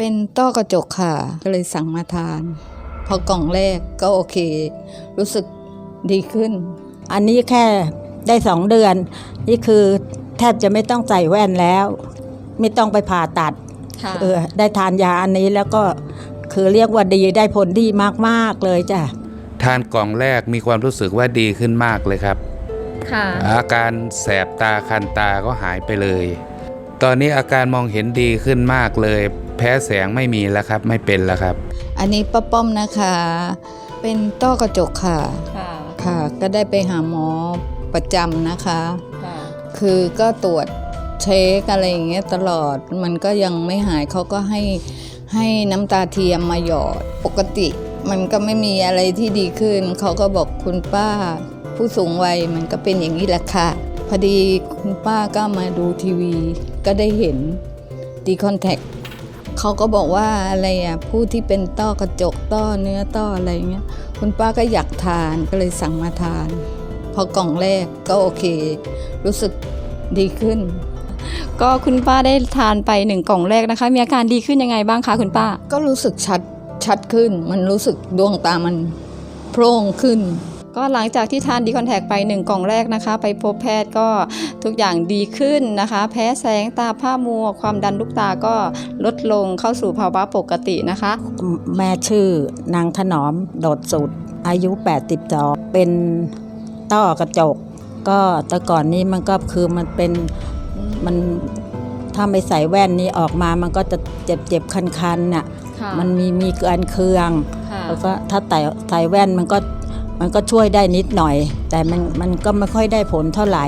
เป็นต้อกระจกค่ะ ก็เลยสั่งมาทาน พอกล่องแรกก็โอเค รู้สึกดีขึ้น อันนี้แค่ได้สองเดือน นี่คือแทบจะไม่ต้องใส่แว่นแล้ว ไม่ต้องไปผ่าตัดค่ะเออได้ทานยาอันนี้แล้วก็คือเรียกว่าดีได้ผลดีมากๆเลยจ้ะทานกล่องแรกมีความรู้สึกว่าดีขึ้นมากเลยครับ ค่ะอาการแสบตาคันตาก็หายไปเลย ตอนนี้อาการมองเห็นดีขึ้นมากเลย แพ้แสงไม่มีแล้วครับ ไม่เป็นแล้วครับ อันนี้ป้าป้อมนะคะ เป็นต้อกระจกค่ะ ค่ะ ค่ะ ก็ได้ไปหาหมอประจำนะคะ ค่ะ คือก็ตรวจเช็คอะไรอย่างเงี้ยตลอดมันก็ยังไม่หายเขาก็ให้ให้น้ำตาเทียมมาหยอดปกติ มันก็ไม่มีอะไรที่ดีขึ้น เขาก็บอกคุณป้า ผู้สูงวัยมันก็เป็นอย่างนี้แหละค่ะ พอดีคุณป้าก็มาดูทีวี ก็ได้เห็นดีคอนแทค เขาก็บอกว่าอะไรอะผู้ที่เป็นต้อกระจกต้อเนื้อต้ออะไรเงี้ยคุณป้าก็อยากทานก็เลยสั่งมาทาน พอกล่องแรกก็โอเค รู้สึกดีขึ้น ก็คุณป้าได้ทานไปหนึ่งกล่องแรกนะคะ มีอาการดีขึ้นยังไงบ้างคะคุณป้า ก็รู้สึกชัดชัดขึ้น มันรู้สึกดวงตามันโพร่งขึ้น ก็หลังจากที่ทานดีคอนแทคไปหนึ่งกล่องแรกนะคะ ไปพบแพทย์ก็ทุกอย่างดีขึ้นนะคะ แพ้แสงตาผ้ามัว ความดันลูกตาก็ลดลงเข้าสู่ภาวะปกตินะคะ แม่ชื่อนางถนอมโดดสุด อายุ 82 เป็นต้อกระจก ก็แต่ก่อนนี้มันก็คือมันเป็นมันถ้าไม่ใส่แว่นนี้ออกมามันก็จะเจ็บเจ็บคันคันๆน่ะค่ะ มันมีมีเกินเคืองค่ะแล้วก็ถ้าใส่ใส่แว่นมันก็ มันก็ช่วยได้นิดหน่อย แต่มันมันก็ไม่ค่อยได้ผลเท่าไหร่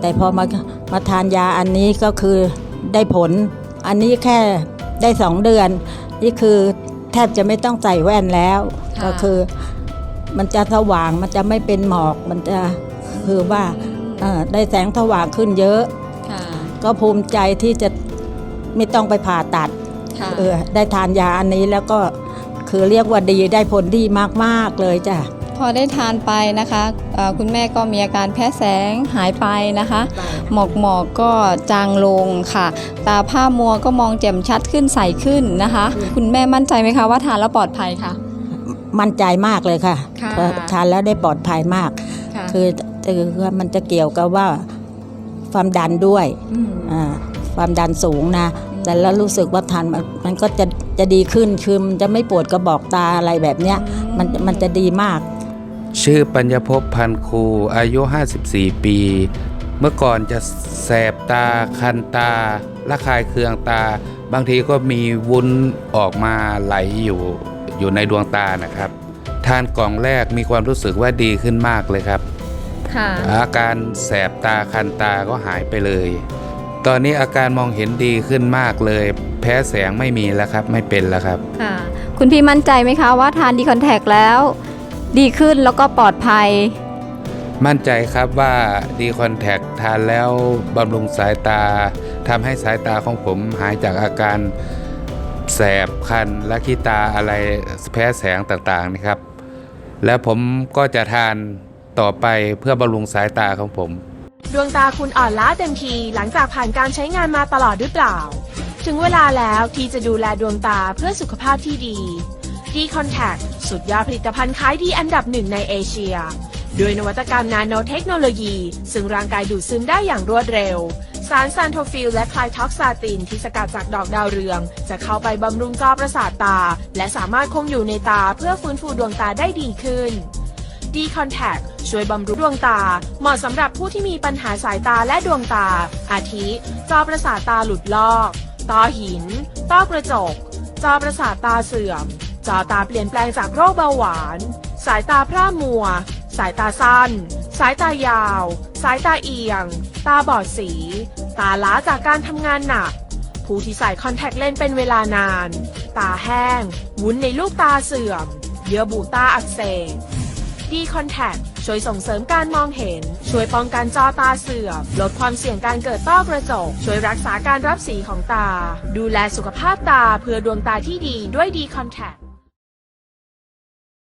แต่พอมามาทานยาอันนี้ก็คือได้ผล อันนี้แค่ได้สองเดือน นี่คือแทบจะไม่ต้องใส่แว่นแล้วค่ะก็คือ มันจะสว่างมันจะไม่เป็นหมอกมันจะคือว่าเอ่อได้แสงสว่างขึ้นเยอะค่ะก็ภูมิใจที่จะไม่ต้องไปผ่าตัดค่ะเออได้ทานยาอันนี้แล้วก็คือเรียกว่าดีได้ผลดีมาก ๆ เลยจ้ะ พอได้ทานไปนะคะเอ่อคุณแม่ก็มีอาการแพ้แสงหายไปนะคะ หมอกหมอกก็จางลงค่ะ ตาผ้ามัวก็มองแจ่มชัดขึ้นใสขึ้นนะคะ คุณแม่มั่นใจไหมคะว่าทานแล้วปลอดภัยค่ะ มั่นใจมากเลยค่ะค่ะเออทานแล้วได้ปลอดภัยมากค่ะคือคือมันจะเกี่ยวกับว่าความดันด้วยมอ่าความดันสูงนะแต่แล้วรู้สึกว่าทานมันมันก็จะจะดีขึ้นคือมันจะไม่ปวดกระบอกตาอะไรแบบเนี้ยมันมันจะดีมาก ชื่อปัญญภพพันครูอายุ 54 ปี เมื่อก่อนจะแสบตาคันตาระคายเคืองตา บางทีก็มีวุ้นออกมาไหลอยู่อยู่ในดวงตานะครับ ทานกล่องแรกมีความรู้สึกว่าดีขึ้นมากเลยครับค่ะอาการแสบตาคันตาก็หายไปเลย ตอนนี้อาการมองเห็นดีขึ้นมากเลย แพ้แสงไม่มีแล้วครับ ไม่เป็นแล้วครับ ค่ะ คุณพี่มั่นใจไหมคะว่าทานดีคอนแทคแล้ว ดีขึ้นแล้วก็ปลอดภัย มั่นใจครับว่าดีคอนแทคทานแล้วบำรุงสายตาทำให้สายตาของผมหายจากอาการแสบคันและขี้ตาอะไรแพ้แสงต่างๆนะครับ แล้วผมก็จะทานต่อไปเพื่อบำรุงสายตาของผม ดวงตาคุณอ่อนล้าเต็มทีหลังจากผ่านการใช้งานมาตลอดหรือเปล่า ถึงเวลาแล้วที่จะดูแลดวงตาเพื่อสุขภาพที่ดี d c o n t a c t สุดยอดผลิตภัณฑ์ขายดีอันดับหนึ่งในเอเชีย ด้วยนวัตกรรมนาโนเทคโนโลยี ซึ่งร่างกายดูดซึมได้อย่างรวดเร็ว สารซานโทฟิลและคลายท็อกซาตินที่สกัดจากดอกดาวเรือง จะเข้าไปบำรุงจอประสาทตา และสามารถคงอยู่ในตาเพื่อฟื้นฟูดวงตาได้ดีขึ้น D Contact ช่วยบำรุงดวงตา เหมาะสำหรับผู้ที่มีปัญหาสายตาและดวงตา อาทิ จอประสาทตาหลุดลอก ต้อหิน ต้อกระจก จอประสาทตาเสื่อม จอตาเปลี่ยนแปลงจากโรคเบาหวาน สายตาพร่ามัว สายตาสั้น สายตายาว สายตาเอียง ตาบอดสี ตาล้าจากการทำงานหนัก ผู้ที่ใส่คอนแทคเลนส์เป็นเวลานาน ตาแห้ง วุ้นในลูกตาเสื่อม เยื่อบุตาอักเสบดีคอนแทคช่วยส่งเสริมการมองเห็น ช่วยป้องกันจอตาเสื่อม ลดความเสี่ยงการเกิดต้อกระจก ช่วยรักษาการรับสีของตา ดูแลสุขภาพตาเพื่อดวงตาที่ดีด้วยดีคอนแทค